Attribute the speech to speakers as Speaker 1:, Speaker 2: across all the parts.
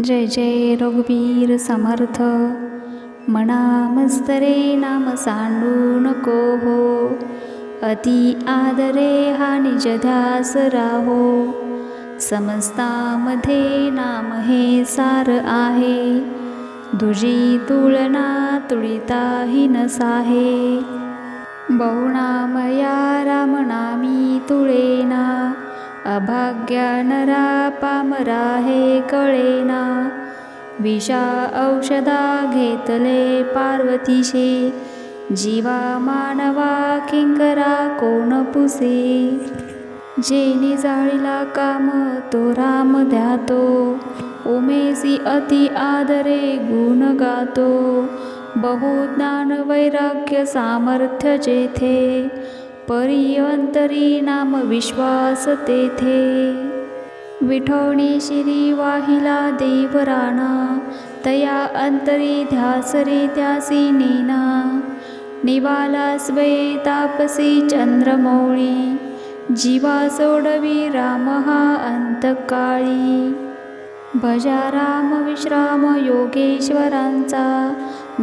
Speaker 1: जय जय रघुवीर समर्थ। मना मस्तरे नाम सांडू नको हो अति आदरे हा निज ध्यास राहो। समस्तामध्ये नाम हे सार आहे। दुजी तुलना तुळिताही नसाहे। बहुनामया रामनामी तुळेना अभाग्या नरा पामरा हे कळेना. विषा औषधा घेतले पार्वतीशे. जीवा मानवा किंकरा कोण पुसे. जेने जाळीला काम तो राम ध्यातो. उमेसी अति आदरे गुण गातो. बहु ज्ञान वैराग्य सामर्थ्य जेथे. परिअंतरी नाम विश्वास तेथे. विठवणी श्री वाहिला देवराणा तया अंतरी ध्यासरे त्यासी नेना. निवाला स्वे तापसी चंद्रमौळी जीवा सोडवी राम हा अंतकाळी. भजा राम विश्राम योगेश्वरांचा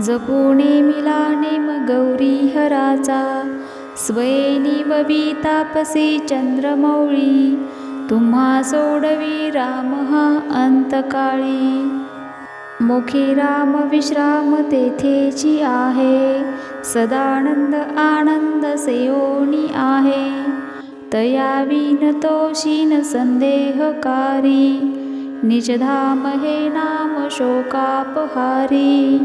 Speaker 1: जपू नेमिला नेम गौरी हराचा स्वयनिववी तापसी चंद्रमौळी तुम्हा सोडवी राम हा अंतकाळी. मुखी राम विश्राम तेथेची आहे सदानंद आनंद सेओनी आहे. तया विन तोषीन संदेहकारी निजधाम हे नाम शोकापहारी.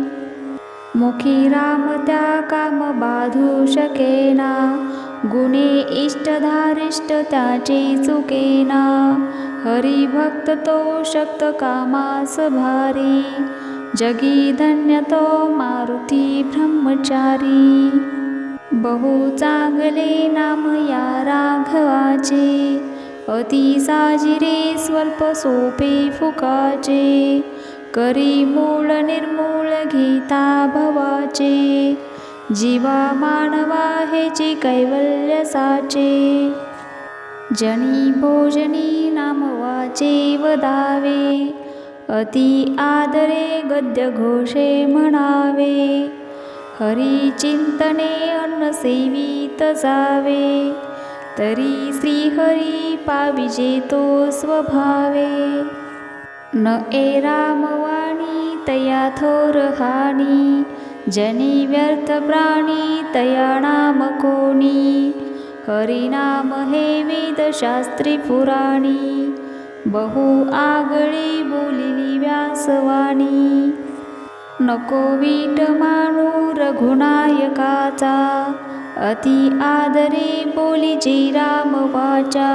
Speaker 1: मुखी राम त्या काम बाधू शकेना. गुणे इष्टधारिष्ट त्याचे चुकेना. हरिभक्त तो शक्त कामास भारी. जगी धन्य तो मारुती ब्रह्मचारी. बहु चांगले नाम या राघवाचे. अति साजिरे स्वल्प सोपे फुकाचे. करी मूळ निर्मूळ गीता भवाचे जीवा मानवा हेचे कैवल्य साचे. जनी भोजनी नामवाचे वदावे अति आदरे गद्य घोषे म्हणावे. हरी चिंतने अन्न सेवित जावे तरी श्रीहरी पाविजे तो स्वभावे. न ए रामवा तया थोर हानी जनी व्यर्थ प्राणी तया नाम कोणी? हरिनाम हे वेदशास्त्री पुराणी बहु आगळी बोलिली व्यासवाणी. नको वीट मानू रघुनायकाचा अति आदरे बोलिची जी राम वाचा.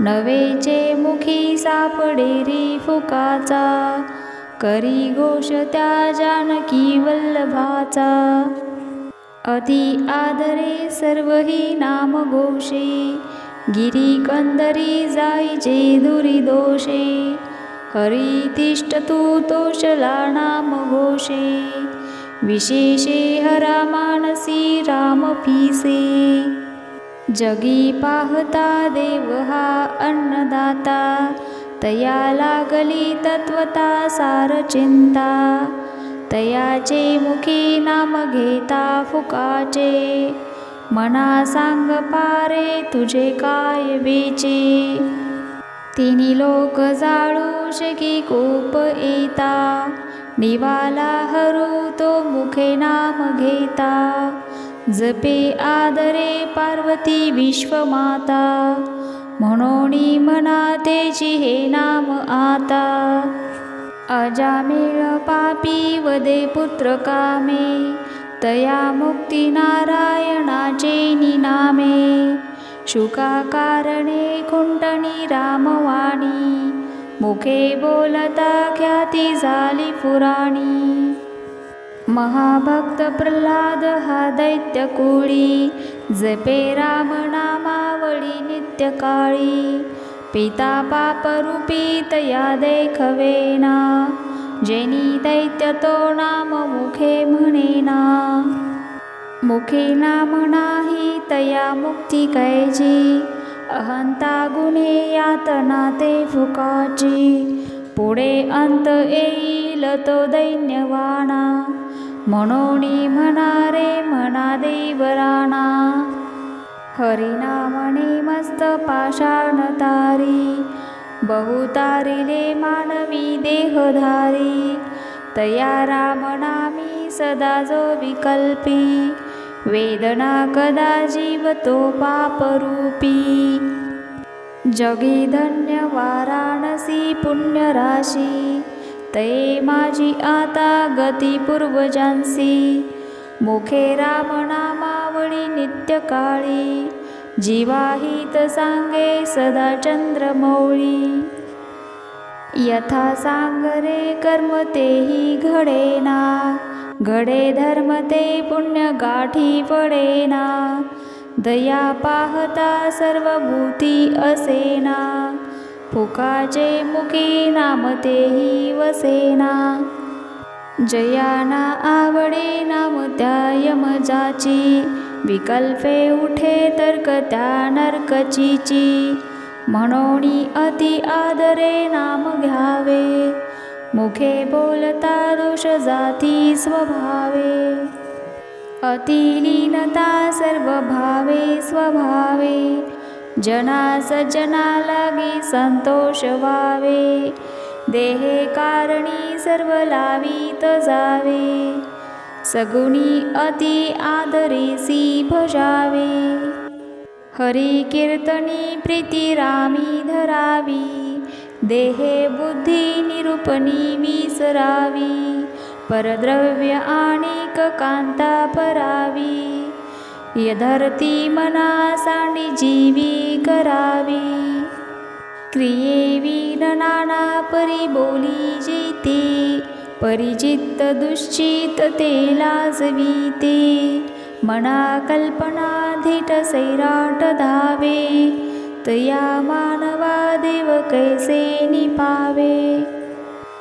Speaker 1: नवेचे मुखी सापडे रे फुकाचा करी घोष त्या जानकी वल्लभाचा अति आदरे सर्व ही नाम घोषे गिरी कंदरी जाईचे दुरी दोषे हरी तिष्ठ तू तोषला नाम घोषे विशेषे हरा मानसी राम पिसे। जगी पाहता देव हा अन्नदाता तया लागली तत्वता सार चिंता. तयाचे मुखी नाम घेता फुकाचे. मना सांग पारे तुझे काय बीचे. तिन्ही लोक जाळू शकी कोप येता. निवाला हरू तो मुखे नाम घेता. जपे आदरे पार्वती विश्वमाता. म्हणून म्हणा तेची हे नाम आता। अजामेळ पापी वदे पुत्र कामे। तया मुक्ती नारायणाचे निनामे शुका कारणे कुंटणी रामवाणी। मुखे बोलता ख्याती झाली पुराणी महाभक्त प्रल्हाद हा दैत्य कुळी जपे राम नामावळी नित्यकाळी. पिता पापरूपी तया देखवेना जेनी दैत्य तो नाम मुखे म्हणेना. मुखे नाम नाही तया मुक्ती कैची अहंता गुणे यातना ते फुकाची. पुढे अंत येईल तो दैन्यवाणा. म्हणून म्हणारे म्हणा देवराणा हरिनामणे मस्त पाषाण तारी. बहुतारिले मानवी देहधारी. तया रामनामी सदा जो विकल्पी. वेदना कदा जीवतो पापरूपी. जगी धन्य वाराणसी पुण्यराशी. तये माझी आता गती पूर्वजांसी. मुखे रामनामावळी नित्यकाळी. जीवाहित सांगे सदा चंद्रमौळी. यथा सांगरे कर्म तेही घडेना. घडे धर्म ते पुण्य गाठी पडेना. दया पाहता सर्वभूती असेना. फुकाचे मुखी नाम तेही वसेना. जयाना आवडे नाम त्या यमजाची. विकल्पे उठे तर्क त्या नरकचीची. म्हणून अति आदरे नाम घ्यावे. मुखे बोलता दोष जाती स्वभावे. अतिलीनता सर्व भावे स्वभावे. जना सज्जना लागी संतोष व्हावे. देहे कारणी सर्व लावीत जावे. सगुणी अति आदरीसी भजावे. हरी कीर्तनी प्रीती रामी धरावी. देहे बुद्धी निरूपणी विसरावी. परद्रव्य आणि कांता परावी. यधरती मना सांडी जीवी करावी. क्रियेवी नाना परी बोली जेते परिचित दुश्चित ते लाजवीते मना कल्पना धीट सैराट धावे तया मानवा देव कैसे निपावे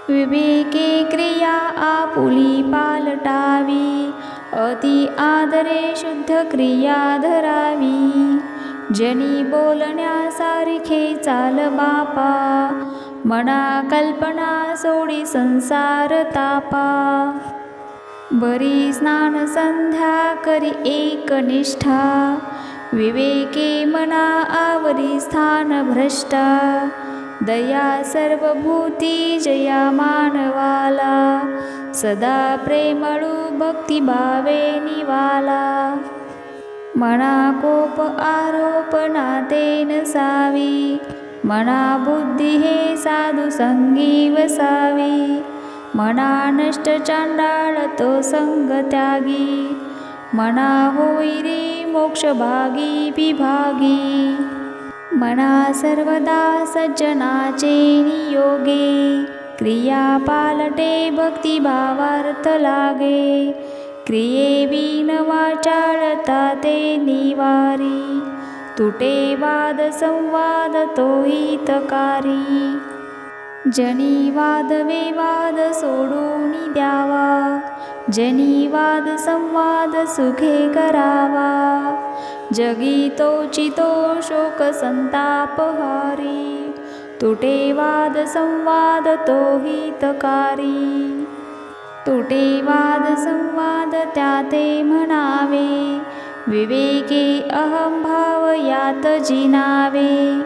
Speaker 1: विवेके क्रिया आपुली पालटावी. अति आदरे शुद्ध क्रिया धरावी. जनी बोलण्यासारखे चाल बापा. मना कल्पना सोडी संसार तापा. बरी स्नान संध्या करी एक निष्ठा. विवेके मना आवरी स्थान भ्रष्टा. दया सर्वभूती जया मानवाला. सदा प्रेमळू भक्तिभावे निवाला। मना कोप आरोप नाते नसावी मना बुद्धी हे साधू संगी वसावी। मना नष्ट चांडाळ तो संग त्यागी। मना होई रे मोक्ष भागी विभागी। मना सर्वदा सज्जनाचे नियोगे। क्रिया पालटे भक्तिभावार्थ लागे। क्रिये बिन वाचाळता ते निवारी। तुटे वाद संवाद तो हितकारी। जनी वाद विवाद सोडून द्यावा। जनी वाद संवाद सुखे करावा। जगी तो चितो शोक संतापहारी तुटे वाद संवाद तो हितकारी. तुटे वाद संवाद त्याते म्हणावे. विवेके अहंभाव यात जिनावे.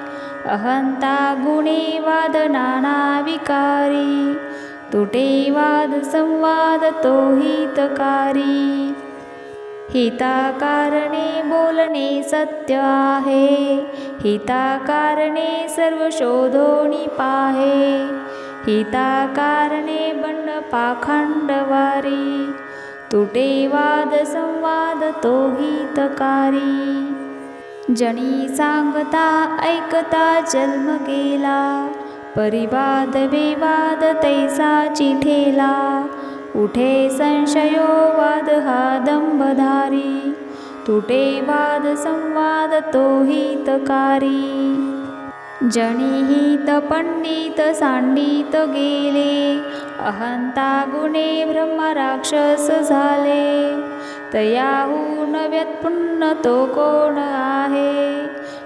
Speaker 1: अहंता गुणे वाद नाना विकारी. तुटे वाद संवाद तो हितकारी. हिताकारणे बोलणे सत्य आहे. हिताकारणे सर्व शोधोनी पाहे. हिताकारणे बंड पाखंडवारी. तुटे वाद संवाद तो हितकारी. जणी सांगता ऐकता जन्म गेला. परिवाद विवाद तैसा चिठेला. उठे संशयो वाद हा दंभधारी. तुटे वाद संवाद तो हितकारी. जणी हित पंडित सांडित गेले अहंता गुणे ब्रह्म राक्षस झाले. तयाहून व्यत्पुन्न तो कोण आहे?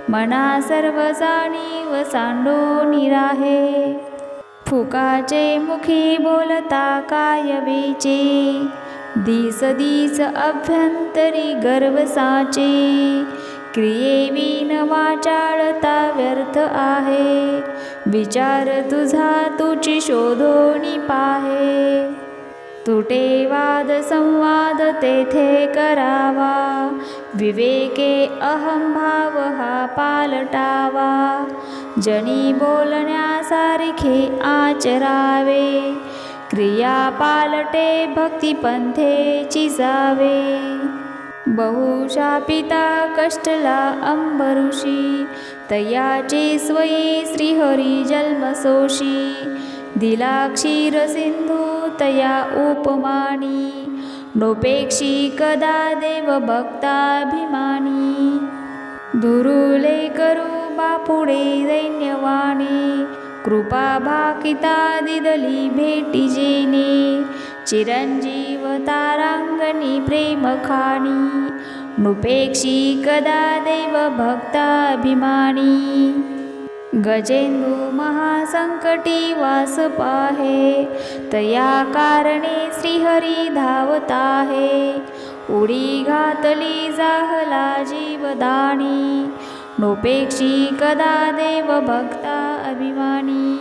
Speaker 1: मना सर्व जाणीव सांडो निराहे फुकाचे मुखी बोलता काय वेचे? दिस दिस अभ्यंतरी गर्व साचे. क्रियेविन वाचाळता व्यर्थ आहे. विचार तुझा तुची शोधोनी पाहे. तुटे वाद संवाद तेथे करावा. विवेके अहंभाव हा पालटावा. जनी बोलण्यासारखे आचरावे. क्रिया पालटे भक्तिपंथेची जावे बहुशापिता कष्टला अंबरुषी तयाचे स्वयी श्रीहरी जन्मसोषी। दिला क्षीर सिंधू तया उपमानी नोपेक्षी कदा देव भक्ताभिमानी। दुरुले करू बापुडे दैन्यवाणी कृपा भाकिता दिदली भेटी जेने. चिरंजीव तारांगणी प्रेमखाणी नृपेक्षी कदा देव भक्ताभिमानी. गजेंदू महासंकटी वास पाहे. तया कारणे श्रीहरी धावताहे. उडी घातली जाहला जीवदानी. नोपेक्षी कदा देव भक्ता अभिमानी।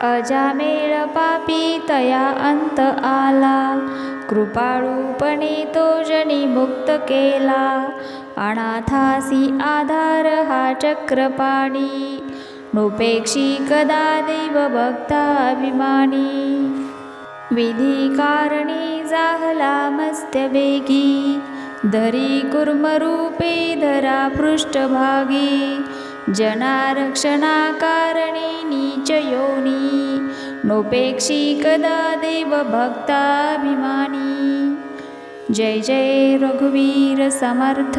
Speaker 1: अजामेळ पापी तया अंत आला। कृपाळूपणे तो जनी मुक्त केला। अनाथासी आधार हा चक्रपाणी। नोपेक्षी कदा देव भक्ता अभिमानी। विधी कारणी जाहला मस्तवेगी धरी कुर्मरूपे धरा पृष्ठभागी। जनारक्षणाकारणी नीचयोनि नोपेक्षी कदा देवभक्ताभिमानी। जय जय रघुवीरसमर्थ